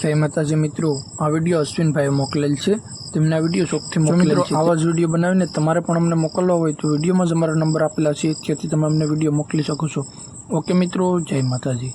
જય માતાજી મિત્રો આ વીડિયો અશ્વિનભાઈએ મોકલેલ છે. તેમના વીડિયો શોખથી મોકલેલ છે. આવા જ વીડિયો બનાવીને તમારે પણ અમને મોકલવા હોય તો વિડીયોમાં જ અમારા નંબર આપેલા છે. ત્યાંથી તમે અમને વીડિયો મોકલી શકો છો. ઓકે મિત્રો જય માતાજી.